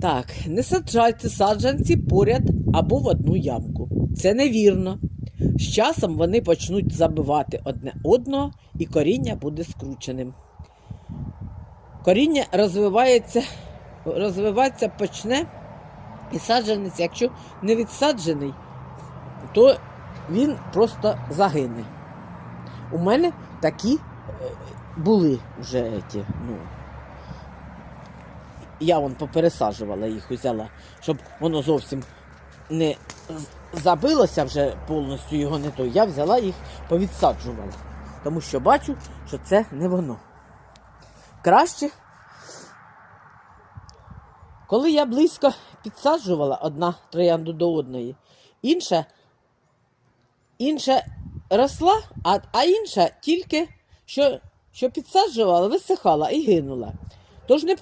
Так, не саджайте саджанці поряд або в одну ямку. Це невірно. З часом вони почнуть забивати одне одного і коріння буде скрученим. Коріння розвивається, розвиватися почне, і саджанець, якщо не відсаджений, то він просто загине. У мене такі е, були вже ті, ну, я вон попересаджувала їх, взяла, щоб воно зовсім не забилося вже повністю його не то. Я взяла їх, повідсаджувала. Тому що бачу, що це не воно. Краще, коли я близько підсаджувала одна троянду до одної, інша, інша росла, а, а інша тільки що, що підсаджувала, висихала і гинула. Тож не